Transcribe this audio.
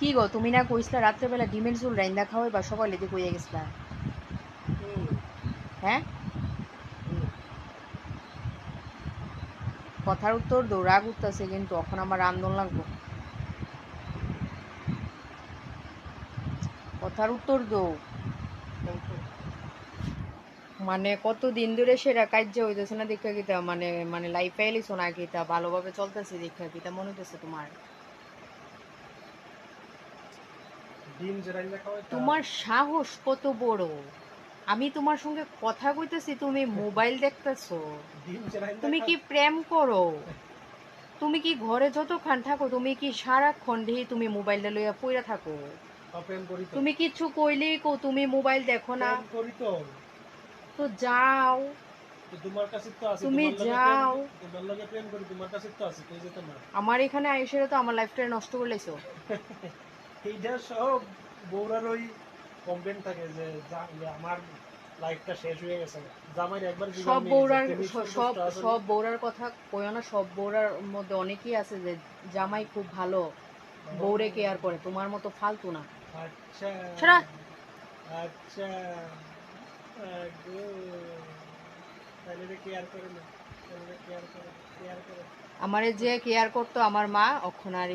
কি গো, তুমি না কইসলা রাত্রেবেলা ডিমের ঝোল রাইন্দা খাওয়াই বা সকালে দিয়ে কইয়া গেছিলা? হ্যাঁ? কথার উত্তর দো, রাগ উঠতেছে কিন্তু, এখন আমার আন্দোলন লাগবো। কথার উত্তর দো। মানে কত দিন ধরে সেরা কার্য হইতেছে না, দেখা গীতা মানে মানে লাইফে এলিছো না গীতা ভালোভাবে চলতেছে, দেখা গীতা মনে হইতেছে তোমার ডিম যে রান্না খাওয়াই তা- তোমার সাহস কত বড়? আমি তোমার সঙ্গে কথা কইতেছি তুমি মোবাইল দেখতেছো। তুমি কি প্রেম করো? তুমি কি ঘরে যতক্ষণ থাকো তুমি কি সারাক্ষণ ঢেই তুমি মোবাইলটা লইয়া পইরা থাকো? তুমি কিচ্ছু কইলেই কো তুমি মোবাইল দেখো না। তো। যাও। তোমার কাছে তো আছে তুমি যাও। তোমার লগে প্রেম করি তোমার কাছে তো আছে তুই যেত না আমার এখানে আইসে তো আমার লাইফটা নষ্ট করে লাইছো। এইটা সব বৌরার ওই কমপ্লেন থাকে যে আমার লাইফটা শেষ হয়ে গেছে জামাই একবার সব বৌরার সব? সব বৌরার কথা কইও না সব বৌরার মধ্যে অনেকেই আছে যে জামাই খুব ভালো বৌরে কেয়ার করে তোমার মতো ফালতু না আচ্ছা। আচ্ছা আগো। তাহলে কেয়ার করে না কেয়ার করে কেয়ার করে আমারে যে কেয়ার করতো আমার মা অক্ষণ আর